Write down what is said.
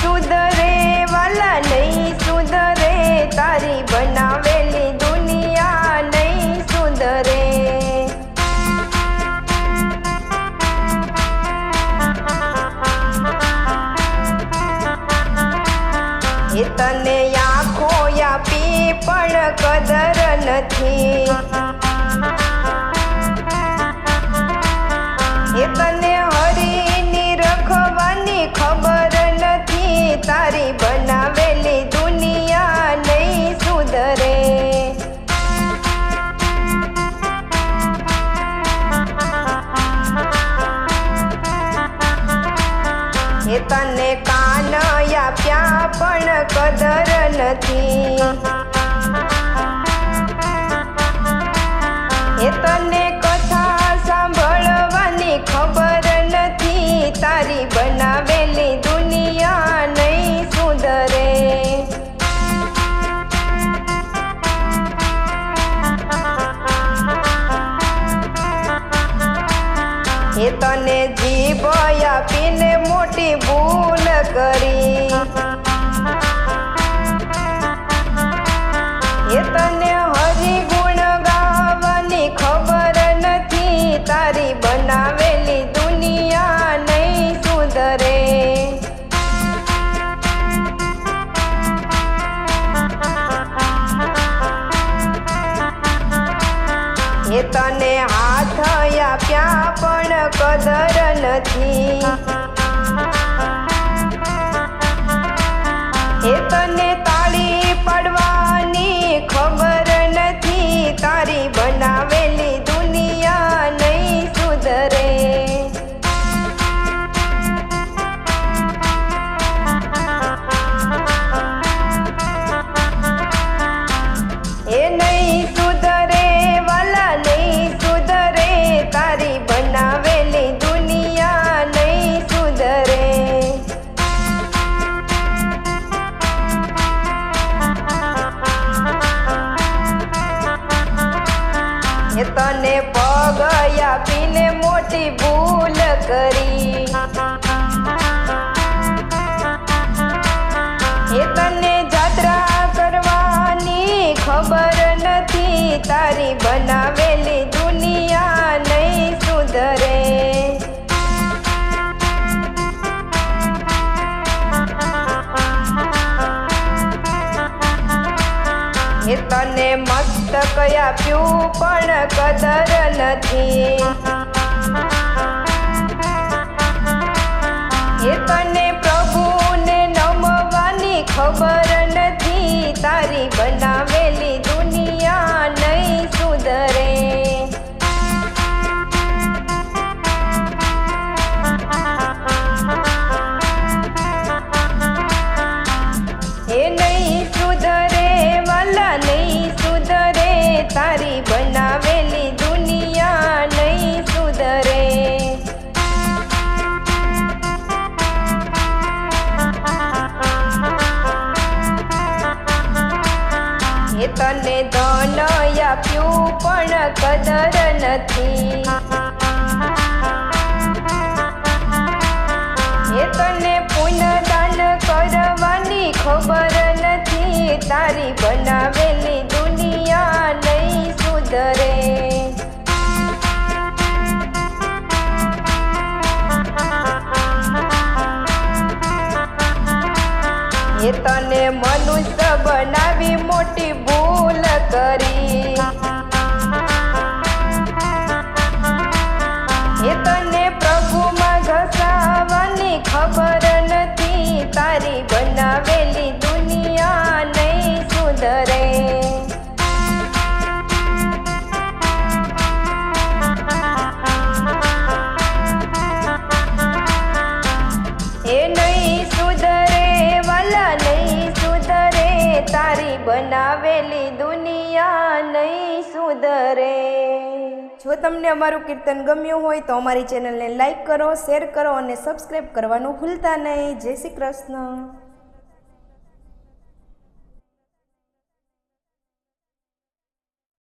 સુધરે, વાલા સુધરે, તારી બનાવેલી દુનિયા નહીં સુધરે. એ તને આંખો આપી પણ કદર નથી. એ તને તને કાન આપ્યા પણ કદર નથી. એ તને કથા સાંભળવાની ખબર નથી. તારી બનાવેલી દુનિયા નહીં સુધરે. એ તને જીભ આપીને મોટી ભૂલ કરી. એ તને હરી ગુણ ગાવાની ખબર નથી. તારી બનાવેલી દુનિયા નહીં સુધરે. એ તને હાથ ક્યાં પણ કદર નથી. એ તને પગ આપીને મોટી ભૂલ કરી. એ તને મસ્તક આપ્યું પણ કદર નથી. એ તને પ્રભુને નમવાની ખબર કદર નથી. એ તને પુનદાન કરવાની ખબર નથી. તારી બનાવેલી દુનિયા નહીં સુધરે. એ તને મનુષ્ય બનાવી મોટી ભૂલ કરી. તારી બનાવેલી દુનિયા નહીં સુધરે. એ નહીં સુધરે, વાલા નહીં સુધરે, તારી બનાવેલી દુનિયા નહીં સુધરે. જો તમને અમારું કીર્તન ગમ્યું હોય તો અમારી ચેનલને લાઈક કરો, શેર કરો અને સબસ્ક્રાઈબ કરવાનું ભૂલતા નહીં. જય શ્રી કૃષ્ણ.